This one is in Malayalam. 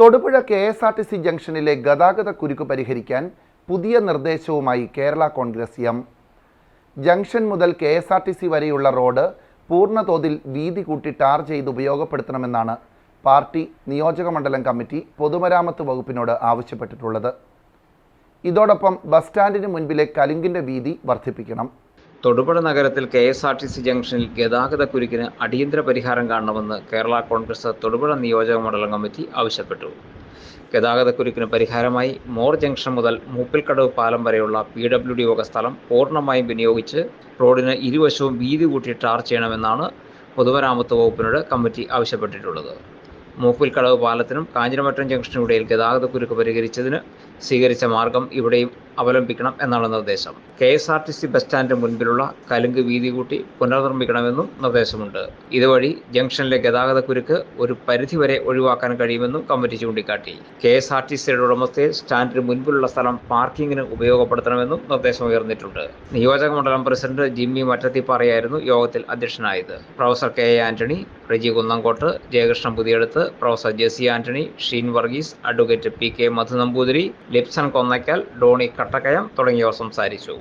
Thodupuzha K S R T C ജംഗ്ഷനിലെ ഗതാഗത കുരുക്ക് പരിഹരിക്കാൻ പുതിയ നിർദ്ദേശവുമായി കേരള കോൺഗ്രസ് എം. ജംഗ്ഷൻ മുതൽ K S R T C വരെയുള്ള റോഡ് പൂർണതോതിൽ വീതി കൂട്ടി ടാർ ചെയ്ത് ഉപയോഗപ്പെടുത്തണമെന്നാണ് പാർട്ടി നിയോജക മണ്ഡലം കമ്മിറ്റി പൊതുമരാമത്ത് വകുപ്പിനോട് ആവശ്യപ്പെട്ടിട്ടുള്ളത്. ഇതോടൊപ്പം ബസ് സ്റ്റാൻഡിന് മുൻപിലെ കലുങ്കിന്റെ വീതി വർദ്ധിപ്പിക്കണം. തൊടുപുഴ നഗരത്തിൽ K S R T C ജംഗ്ഷനിൽ ഗതാഗത കുരുക്കിന് അടിയന്തര പരിഹാരം കാണണമെന്ന് കേരള കോൺഗ്രസ് തൊടുപുഴ നിയോജക മണ്ഡലം കമ്മിറ്റി ആവശ്യപ്പെട്ടു. ഗതാഗത കുരുക്കിന് പരിഹാരമായി മോർ ജംഗ്ഷൻ മുതൽ മൂപ്പിൽക്കടവ് പാലം വരെയുള്ള പി ഡബ്ല്യു ഡി വക സ്ഥലം പൂർണമായും വിനിയോഗിച്ച് റോഡിന് ഇരുവശവും വീതി കൂട്ടി ടാർ ചെയ്യണമെന്നാണ് പൊതുമരാമത്ത് വകുപ്പിനോട് കമ്മിറ്റി ആവശ്യപ്പെട്ടിട്ടുള്ളത്. മൂപ്പിൽക്കടവ് പാലത്തിനും കാഞ്ഞിരമറ്റം ജംഗ്ഷനും ഇടയിൽ ഗതാഗത കുരുക്ക് പരിഹരിച്ചതിന് സ്വീകരിച്ച മാർഗം ഇവിടെയും അവലംബിക്കണം എന്നാണ് നിർദ്ദേശം. K S R T C bus സ്റ്റാൻഡിന് മുൻപിലുള്ള കലുങ്ക് വീതി കൂട്ടി പുനർനിർമ്മിക്കണമെന്നും നിർദ്ദേശമുണ്ട്. ഇതുവഴി ജംഗ്ഷനിലെ ഗതാഗതക്കുരുക്ക് ഒരു പരിധിവരെ ഒഴിവാക്കാൻ കഴിയുമെന്നും കമ്മിറ്റി ചൂണ്ടിക്കാട്ടി. കെ എസ് ആർ ടി സിയുടെ ഉടമസ്ഥയിൽ സ്റ്റാൻഡിന് മുൻപിലുള്ള സ്ഥലം പാർക്കിങ്ങിന് ഉപയോഗപ്പെടുത്തണമെന്നും നിർദ്ദേശം ഉയർന്നിട്ടുണ്ട്. നിയോജക മണ്ഡലം പ്രസിഡന്റ് ജിമ്മി മറ്റത്തിപ്പാറയായിരുന്നു യോഗത്തിൽ അധ്യക്ഷനായത്. Professor K A Antony Reji Kunnamkottu Jayakrishnan Puthiyeduthu professor Jessy Antony Sheen Varghese advocate P K Madhu Namboothiri Lipson Konnakkal Doni Kattakkayam തുടങ്ങിയവർ സംസാരിച്ചു.